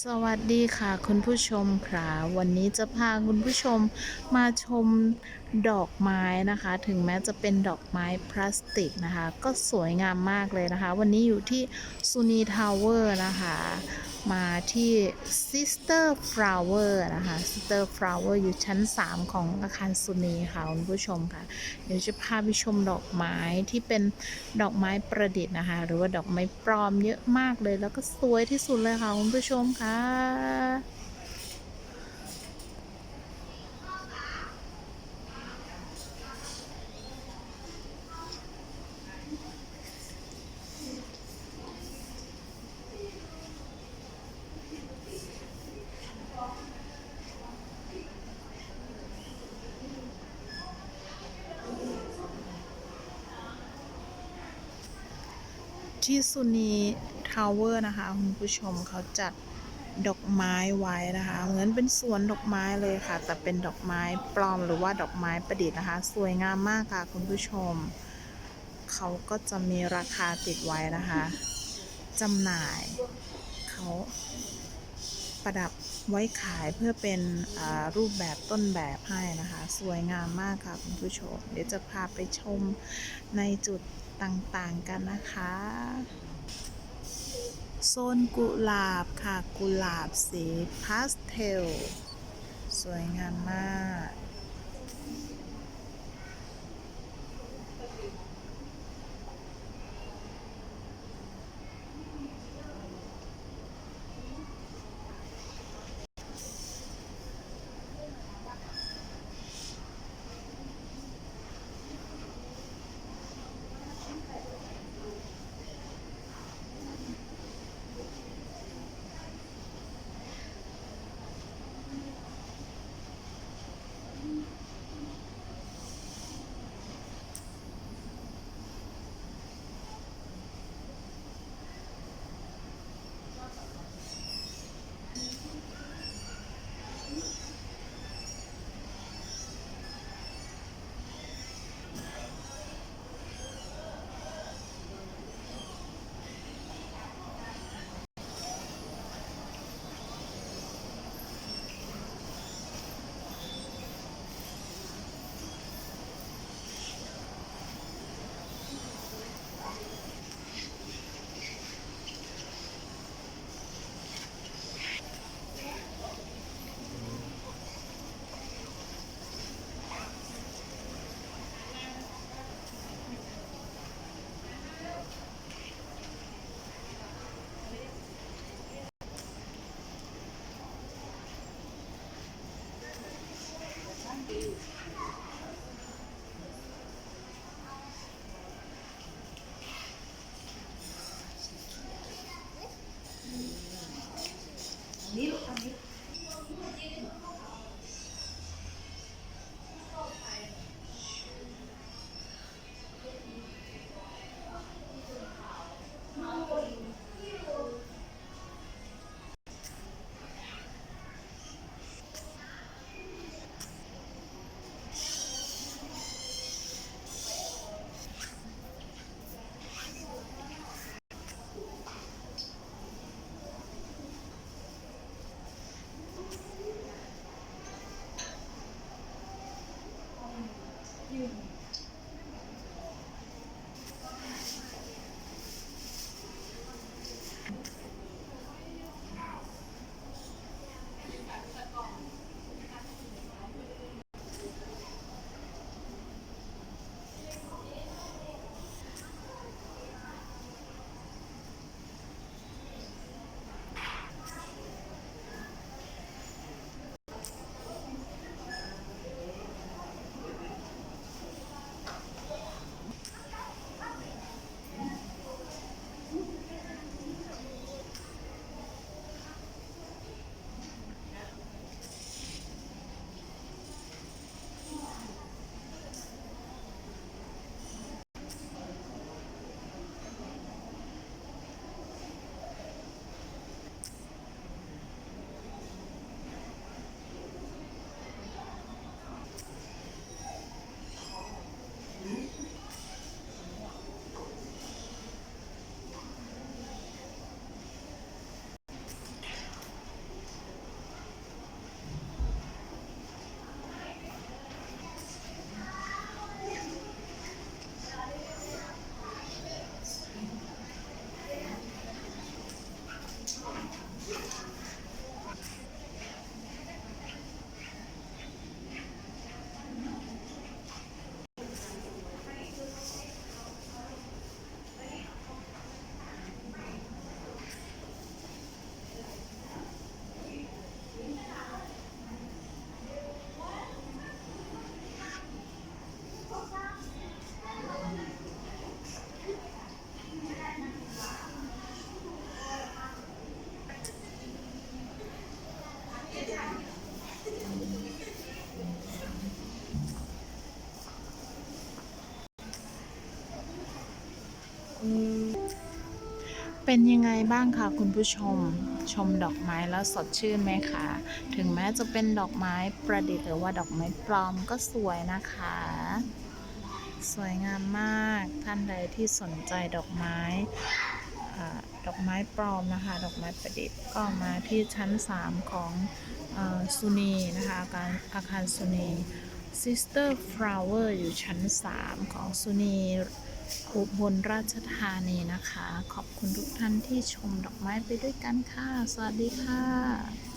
สวัสดีค่ะคุณผู้ชมค่ะ วันนี้จะพาคุณผู้ชมมาชม ดอกไม้นะคะ ถึงแม้จะเป็นดอกไม้พลาสติกนะคะ ก็สวยงามมากเลยนะคะ วันนี้อยู่ที่ซูนีทาวเวอร์นะคะ มาที่ Sister Flower นะคะ Sister Flower อยู่ชั้น 3 ของอาคารซูนีค่ะคุณผู้ชมค่ะ เดี๋ยวจะพาไปชมดอกไม้ที่เป็นดอกไม้ประดิษฐ์นะคะ หรือว่าดอกไม้ปลอมเยอะมากเลย แล้วก็สวยที่สุดเลยค่ะคุณผู้ชมค่ะ ที่ซุนีทาวเวอร์นะคะคุณผู้ชมเขาจัดดอกไม้ไว้นะคะ เหมือนเป็นสวนดอกไม้เลยค่ะ แต่เป็นดอกไม้ปลอมหรือว่าดอกไม้ประดิษฐ์นะคะ สวยงามมากค่ะคุณผู้ชม เขาก็จะมีราคาติดไว้นะคะจำหน่ายเขาประดับไว้ขายเพื่อเป็นรูปแบบต้นแบบให้นะคะ สวยงามมากค่ะคุณผู้ชม เดี๋ยวจะพาไปชมในจุด ต่างๆกันนะคะ โซนกุหลาบค่ะ กุหลาบสีพาสเทล สวยงามมาก Bienvenido, amigo. เป็นยังไงบ้างคะคุณผู้ชม ชมดอกไม้แล้วสดชื่นไหมคะ ถึงแม้จะเป็นดอกไม้ประดิษฐ์หรือว่าดอกไม้ปลอมก็สวยนะคะ สวยงามมากท่านใดที่สนใจดอกไม้อดอกไม้ปลอมนะคะ ดอกไม้ประดิษฐ์ก็มาที่ชั้น 3 ของสุนีนะคะอาคารอาคารสุนี Sister Flower อยู่ชั้น 3 ของสุนี อุบลราชธานีนะคะ ขอบคุณทุกท่านที่ชมดอกไม้ไปด้วยกันค่ะ สวัสดีค่ะ